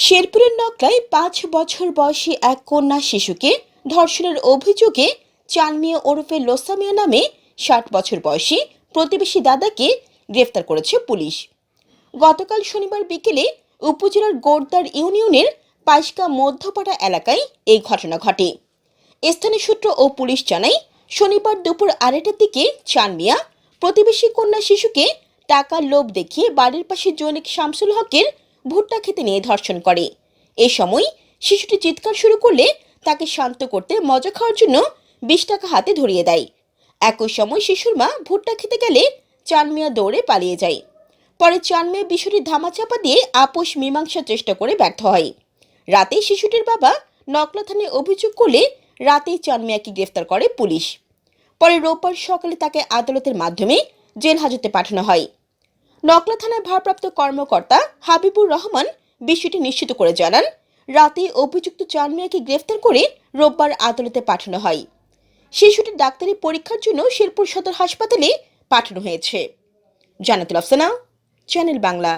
শেরপুরের নকলায় পাঁচ বছর বয়সী এক কন্যা শিশুকে ধর্ষণের অভিযোগে চানমিয়া ওরফে লোসামিয়া নামে ষাট বছর বয়সী প্রতিবেশী দাদাকে গ্রেফতার করেছে পুলিশ। গতকাল শনিবার বিকেলে উপজেলার গোর্দার ইউনিয়নের পাইসকা মধ্যপাড়া এলাকায় এই ঘটনা ঘটে। স্থানীয় সূত্র ও পুলিশ জানায়, শনিবার দুপুর আড়াইটার দিকে চানমিয়া প্রতিবেশী কন্যা শিশুকে টাকার লোভ দেখিয়ে বাড়ির পাশে জৈনিক শামসুল হকের ভুট্টা খেতে নিয়ে ধর্ষণ করে। এ সময় শিশুটি চিৎকার শুরু করলে তাকে শান্ত করতে মজা খাওয়ার জন্য বিশ টাকা হাতে ধরিয়ে দেয়। একই সময় শিশুর মা ভুট্টা খেতে গেলে চানমিয়া দৌড়ে পালিয়ে যায়। পরে চানমিয়া বিষয়টি ধামাচাপা দিয়ে আপোষ মীমাংসার চেষ্টা করে ব্যর্থ হয়। রাতে শিশুটির বাবা নকলা থানায় অভিযোগ করলে রাতেই চানমিয়াকে গ্রেফতার করে পুলিশ। পরে রোববার সকালে তাকে আদালতের মাধ্যমে জেল হাজতে পাঠানো হয়। নকলা থানার ভারপ্রাপ্ত কর্মকর্তা হাবিবুর রহমান বিষয়টি নিশ্চিত করে জানান, রাতে অভিযুক্ত চার মেয়েকে গ্রেফতার করে রোববার আদালতে পাঠানো হয়। শিশুটির ডাক্তারি পরীক্ষার জন্য শেরপুর সদর হাসপাতালে পাঠানো হয়েছে। জানাতুল আফসানা, চ্যানেল বাংলা।